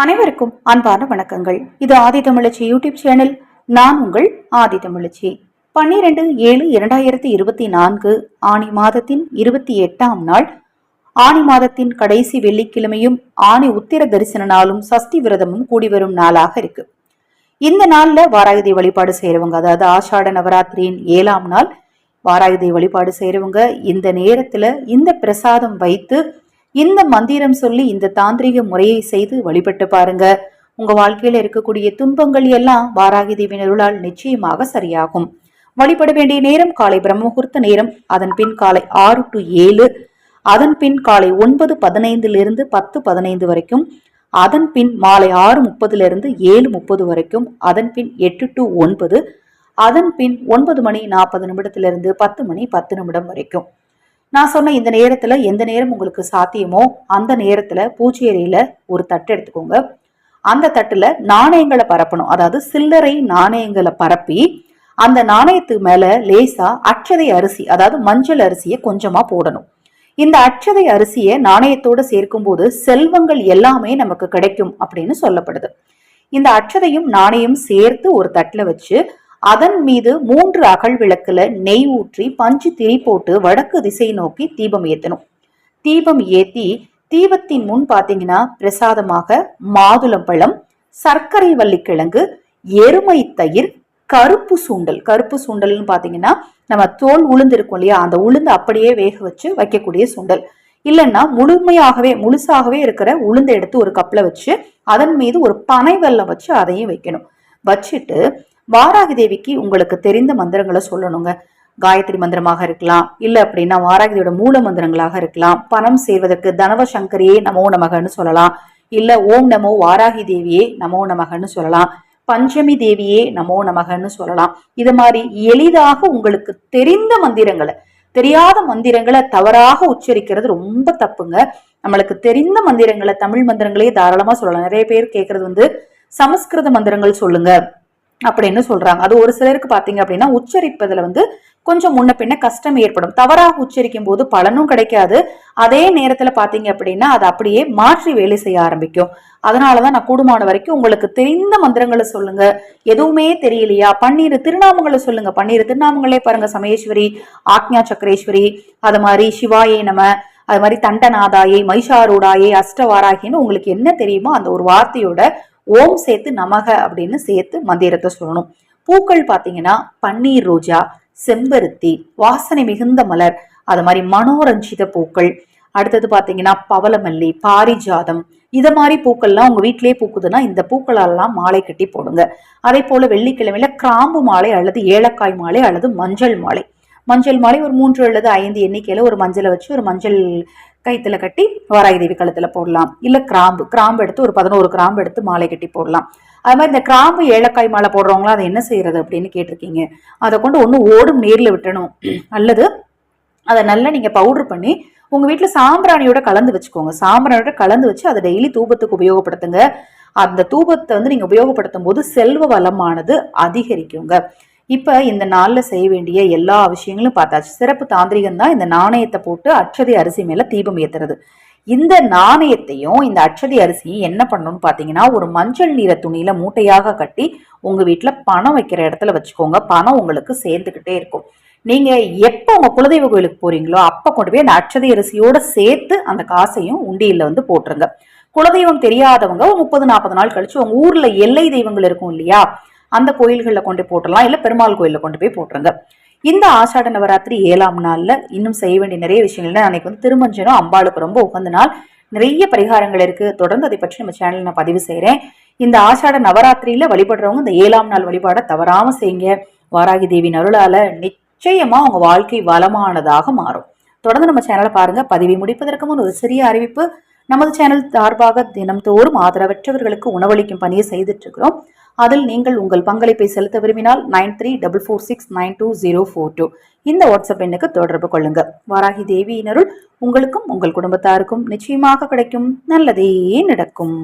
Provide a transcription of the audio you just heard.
அனைவருக்கும் அன்பான வணக்கங்கள். இது ஆதி தமிழச்சி யூடியூப் சேனல். நான் உங்கள் ஆதி தமிழச்சி. பன்னிரண்டு ஏழு இரண்டாயிரத்தி இருபத்தி நான்கு ஆணி மாதத்தின் இருபத்தி எட்டாம் நாள். ஆணி மாதத்தின் கடைசி வெள்ளிக்கிழமையும் ஆணி உத்திர தரிசன நாளும் சஷ்டி விரதமும் கூடி வரும் நாளாக இருக்கு. இந்த நாள்ல வாராயுதை வழிபாடு செய்யறவங்க அதாவது ஆஷாட நவராத்திரியின் ஏழாம் நாள் வாராயுதை வழிபாடு செய்யறவங்க இந்த நேரத்துல இந்த பிரசாதம் வைத்து இந்த மந்திரம் சொல்லி இந்த தாந்திரிக முறையை செய்து வழிபட்டு பாருங்க. உங்க வாழ்க்கையில இருக்கக்கூடிய துன்பங்கள் எல்லாம் வாராகி தேவியின் நிச்சயமாக சரியாகும். வழிபட வேண்டிய நேரம் காலை பிரம்மமுகூர்த்த நேரம். அதன் பின் காலை ஆறு டு ஏழு. அதன் பின் காலை ஒன்பது பதினைந்திலிருந்து பத்து பதினைந்து வரைக்கும். அதன் பின் மாலை ஆறு முப்பதிலிருந்து ஏழு முப்பது வரைக்கும். அதன் பின் எட்டு டு ஒன்பது. அதன் பின் ஒன்பது மணி நாற்பது நிமிடத்திலிருந்து பத்து மணி பத்து நிமிடம் வரைக்கும். நான் சொன்ன இந்த நேரத்துல எந்த நேரம் உங்களுக்கு சாத்தியமோ அந்த நேரத்துல பூச்சி அறையில ஒரு தட்டு எடுத்துக்கோங்க. அந்த தட்டுல நாணயங்களை பரப்பணும். அதாவது சில்லறை நாணயங்களை பரப்பி அந்த நாணயத்துக்கு மேல லேசா அச்சதை அரிசி அதாவது மஞ்சள் அரிசியை கொஞ்சமா போடணும். இந்த அச்சதை அரிசியை நாணயத்தோட சேர்க்கும்போது செல்வங்கள் எல்லாமே நமக்கு கிடைக்கும் அப்படின்னு சொல்லப்படுது. இந்த அச்சதையும் நாணயம் சேர்த்து ஒரு தட்டுல வச்சு அதன் மீது மூன்று அகல் விளக்குல நெய் ஊற்றி பஞ்சு திரி போட்டு வடக்கு திசை நோக்கி தீபம் ஏத்தணும். தீபம் ஏத்தி தீபத்தின் முன் பாத்தீங்கன்னா பிரசாதமாக மாதுளம்பழம் சர்க்கரை வள்ளிக்கிழங்கு எருமை தயிர் கருப்பு சுண்டல். கருப்பு சுண்டல்னு பாத்தீங்கன்னா நம்ம தோல் உளுந்து இருக்கும் இல்லையா? அந்த உளுந்து அப்படியே வேக வச்சு வைக்கக்கூடிய சுண்டல். இல்லைன்னா முழுமையாகவே முழுசாகவே இருக்கிற உளுந்தை எடுத்து ஒரு கப்பில் வச்சு அதன் மீது ஒரு பனை வெல்லம் வச்சு அதையும் வைக்கணும். வச்சுட்டு வாராகி தேவிக்கு உங்களுக்கு தெரிந்த மந்திரங்களை சொல்லணுங்க. காயத்ரி மந்திரமாக இருக்கலாம். இல்ல அப்படின்னா வாராகியோட மூல மந்திரங்களாக இருக்கலாம். பணம் செய்வதற்கு தனவ சங்கரியே நமோ நமகன்னு சொல்லலாம். இல்ல ஓம் நமோ வாராகி தேவியே நமோ நமகன்னு சொல்லலாம். பஞ்சமி தேவியே நமோ நமகன்னு சொல்லலாம். இது மாதிரி எளிதாக உங்களுக்கு தெரிந்த மந்திரங்களை தெரியாத மந்திரங்களை தவறாக உச்சரிக்கிறது ரொம்ப தப்புங்க. நம்மளுக்கு தெரிந்த மந்திரங்களை தமிழ் மந்திரங்களே தாராளமா சொல்லலாம். நிறைய பேர் கேட்கறது வந்து சமஸ்கிருத மந்திரங்கள் சொல்லுங்க. அப்படின்னு சொல்றாங்க. அது ஒரு சிலருக்கு பாத்தீங்க அப்படின்னா உச்சரிப்பதுல வந்து கொஞ்சம் முன்ன பின்ன கஷ்டம் ஏற்படும். தவறாக உச்சரிக்கும் போது பலனும் கிடைக்காது. அதே நேரத்துல பாத்தீங்க அப்படின்னா அது அப்படியே மாற்றி வேலை செய்ய ஆரம்பிக்கும். அதனாலதான் நான் கூடுமான வரைக்கும் உங்களுக்கு தெரிந்த மந்திரங்களை சொல்லுங்க. எதுவுமே தெரியலையா? பன்னீர் திருநாமங்களை சொல்லுங்க. பன்னீர் திருநாமங்களே பாருங்க. சமயேஸ்வரி ஆக்ஞா சக்கரேஸ்வரி அது மாதிரி சிவாயே நம அது மாதிரி தண்டநாதாயை மைஷாரூடாயை அஷ்டவாராகின்னு உங்களுக்கு என்ன தெரியுமோ அந்த ஒரு வார்த்தையோட ஓம் சேர்த்து நமக அப்படின்னு சேர்த்து மந்திரத்தை சொல்லணும். பூக்கள் பார்த்தீங்கன்னா பன்னீர் ரோஜா செம்பருத்தி வாசனை மிகுந்த மலர் அது மாதிரி மனோரஞ்சித பூக்கள். அடுத்தது பார்த்தீங்கன்னா பவளமல்லி பாரிஜாதம் இதை மாதிரி பூக்கள்லாம் உங்க வீட்டிலேயே பூக்குதுன்னா இந்த பூக்களெல்லாம் மாலை கட்டி போடுங்க. அதே போல வெள்ளிக்கிழமையில கிராம்பு மாலை அல்லது ஏலக்காய் மாலை அல்லது மஞ்சள் மாலை. மஞ்சள் மாலை ஒரு மூன்று அல்லது ஐந்து எண்ணிக்கையில் ஒரு மஞ்சளை வச்சு ஒரு மஞ்சள் கைத்தில் கட்டி வாராகி தேவி கழுத்தில் போடலாம். இல்லை கிராம்பு கிராம்பு எடுத்து ஒரு பதினோரு கிராம்பு எடுத்து மாலை கட்டி போடலாம். அது மாதிரி இந்த கிராம்பு ஏலக்காய் மாலை போடுறவங்களா அதை என்ன செய்யறது அப்படின்னு கேட்டிருக்கீங்க. அதை கொண்டு ஒன்று ஓடும் நீரில் விட்டணும். அல்லது அதை நல்லா நீங்கள் பவுடர் பண்ணி உங்கள் வீட்டில் சாம்பிராணியோட கலந்து வச்சுக்கோங்க. சாம்பிராணியோட கலந்து வச்சு அதை டெய்லி தூபத்துக்கு உபயோகப்படுத்துங்க. அந்த தூபத்தை வந்து நீங்கள் உபயோகப்படுத்தும் போது செல்வ வளமானது அதிகரிக்குங்க. இப்போ இந்த நாளில் செய்ய வேண்டிய எல்லா விஷயங்களும் பார்த்தாச்சு. சிறப்பு தாந்திரிகம் தான் இந்த நாணயத்தை போட்டு அச்சதை அரிசி மேலே தீபம் ஏற்றுறது இந்த நாணயத்தையும் இந்த அச்சதி அரிசியும் என்ன பண்ணணும்னு பார்த்தீங்கன்னா ஒரு மஞ்சள் நீர துணியில மூட்டையாக கட்டி உங்கள் வீட்டில் பணம் வைக்கிற இடத்துல வச்சுக்கோங்க. பணம் உங்களுக்கு சேர்ந்துக்கிட்டே இருக்கும். நீங்க எப்போ உங்க குலதெய்வ கோயிலுக்கு போறீங்களோ அப்போ கொண்டு போய் அந்த அச்சதி அரிசியோட சேர்த்து அந்த காசையும் உண்டியில் வந்து போட்டுருங்க. குலதெய்வம் தெரியாதவங்க முப்பது நாற்பது நாள் கழிச்சு உங்க ஊர்ல எல்லை தெய்வங்கள் இருக்கும் இல்லையா? அந்த கோயில்களில் கொண்டு போட்டுடலாம் இல்லை பெருமாள் கோயிலில் கொண்டு போய் போட்டுருங்க. இந்த ஆஷாட நவராத்திரி ஏழாம் நாளில் இன்னும் செய்ய வேண்டிய நிறைய விஷயங்கள் அன்னைக்கு வந்து திருமஞ்சனம் அம்பாளுக்கு ரொம்ப உகந்த நாள். நிறைய பரிகாரங்கள் இருக்குது தொடர்ந்து அதை பற்றி நம்ம சேனலில் நான் பதிவு செய்கிறேன் இந்த ஆஷாட நவராத்திரியில் வழிபடுறவங்க இந்த ஏழாம் நாள் வழிபாட தவறாமல் செய்யுங்க. வாராகி தேவி அருளால நிச்சயமாக உங்க வாழ்க்கை வளமானதாக மாறும். தொடர்ந்து நம்ம சேனலை பாருங்கள் பதிவை முடிப்பதற்கு முன் ஒரு சிறிய அறிவிப்பு. நமது சேனல் சார்பாக தினம்தோறும் ஆதரவற்றவர்களுக்கு உணவளிக்கும் பணியை செய்துட்டு இருக்கிறோம். அதில் நீங்கள் உங்கள் பங்களிப்பை செலுத்த விரும்பினால் nine three double four six nine two zero four two. இந்த வாட்ஸ்அப் எண்ணுக்கு தொடர்பு கொள்ளுங்க. வாராகி தேவியினருள் உங்களுக்கும் உங்கள் குடும்பத்தாருக்கும் நிச்சயமாக கிடைக்கும். நல்லதே நடக்கும்.